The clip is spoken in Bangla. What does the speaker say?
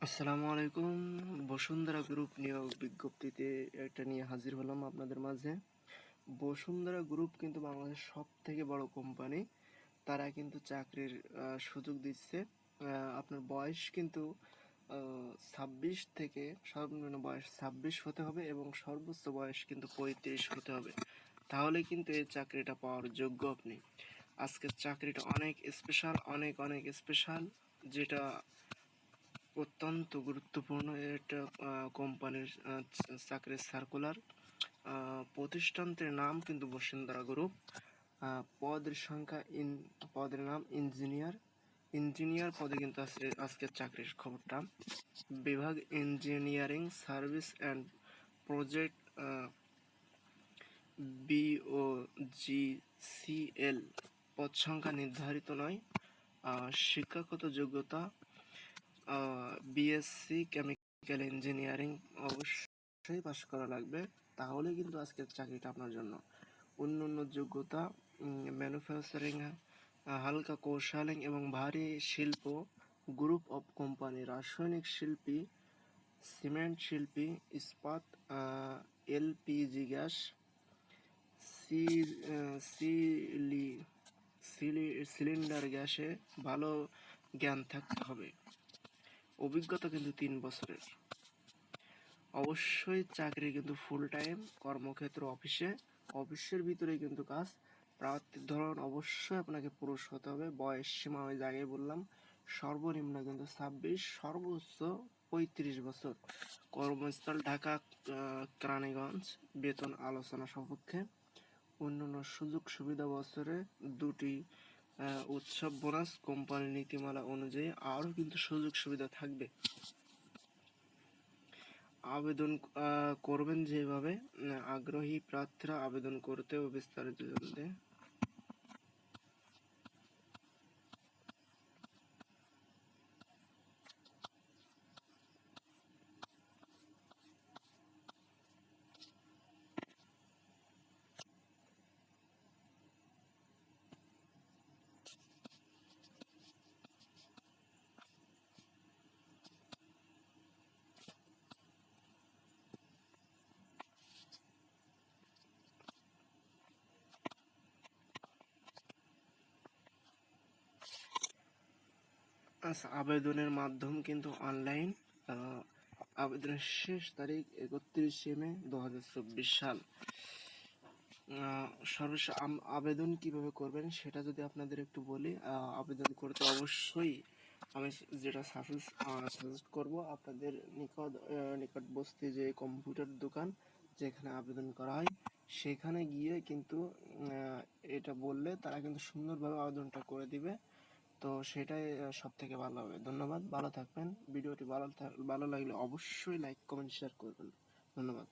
আসসালামু আলাইকুম। বসুন্ধরা গ্রুপ নিয়োগ বিজ্ঞপ্তিতে এটা নিয়ে হাজির হলাম আপনাদের মাঝে। বসুন্ধরা গ্রুপ কিন্তু বাংলাদেশের সব থেকে বড় কোম্পানি। তারা কিন্তু চাকরির সুযোগ দিচ্ছে। আপনার বয়স কিন্তু ছাব্বিশ থেকে সর্বনিম্ন বয়স ছাব্বিশ হতে হবে এবং সর্বোচ্চ বয়স কিন্তু পঁয়ত্রিশ হতে হবে। তাহলে কিন্তু এই চাকরিটা পাওয়ার যোগ্য আপনি। আজকের চাকরিটা অনেক স্পেশাল অনেক অনেক স্পেশাল যেটা অত্যন্ত গুরুত্বপূর্ণ একটা কোম্পানির চাকরির সার্কুলার প্রতিষ্ঠানটির নাম কিন্তু বসুন্ধরা গ্রুপ পদের সংখ্যা ইন, পদের নাম ইঞ্জিনিয়ার ইঞ্জিনিয়ার পদে কিন্তু আজকে আজকের চাকরির খবরটা। বিভাগ ইঞ্জিনিয়ারিং সার্ভিস অ্যান্ড প্রজেক্ট বিও জি সিএল পদ সংখ্যা নির্ধারিত নয় শিক্ষাগত যোগ্যতা বিএসসি কেমিক্যাল ইঞ্জিনিয়ারিং অবশ্যই পাশ করা লাগবে। তাহলে কিন্তু আজকের চাকরিটা আপনার জন্য। অন্য অন্য যোগ্যতা ম্যানুফ্যাকচারিং হালকা কৌশলিং এবং ভারী শিল্প গ্রুপ অফ কোম্পানি রাসায়নিক শিল্পী সিমেন্ট শিল্পী, ইস্পাত এলপিজি গ্যাস সিলি সিলিন্ডার গ্যাসে ভালো জ্ঞান থাকতে হবে। অভিজ্ঞতা কিন্তু তিন বছরের। অবশ্যই চাকরি কিন্তু ফুল টাইম কর্মক্ষেত্র অফিসে অফিসের ভিতরে কিন্তু কাজ প্রার্থীর ধরন অবশ্যই আপনাকে পুরুষ হতে হবে, বয়স সীমা ওই জায়গায় বললাম, সর্বনিম্ন কিন্তু ছাব্বিশ, সর্বোচ্চ পঁয়ত্রিশ বছর। কর্মস্থল ঢাকা কেরানীগঞ্জ, বেতন আলোচনা সপক্ষে। অন্যান্য সুযোগ সুবিধা বছরে দুটি উৎসব, বোনাস কোম্পানির নীতিমালা অনুযায়ী আরও কিন্তু সুযোগ সুবিধা থাকবে। আবেদন করবেন যেভাবে আগ্রহী প্রার্থীরা আবেদন করতে ও বিস্তারিত জানতে আচ্ছা আবেদনের মাধ্যম কিন্তু অনলাইন আবেদনের শেষ তারিখ একত্রিশে মে দু হাজার চব্বিশ সাল। আহ, সর্বশেষ আবেদন কীভাবে করবেন সেটা যদি আপনাদের একটু বলি আবেদন করতে অবশ্যই আমি যেটা সাজেস্ট সাজেস্ট করব আপনাদের নিকট নিকটবর্তী যে কম্পিউটার দোকান যেখানে আবেদন করা হয় সেখানে গিয়ে কিন্তু এটা বললে তারা কিন্তু সুন্দরভাবে আবেদনটা করে দিবে। তো সেটাই সব থেকে ভালো হবে। ধন্যবাদ, ভালো থাকবেন। ভিডিওটি ভালো ভালো লাগলে অবশ্যই লাইক কমেন্ট শেয়ার করবেন। ধন্যবাদ।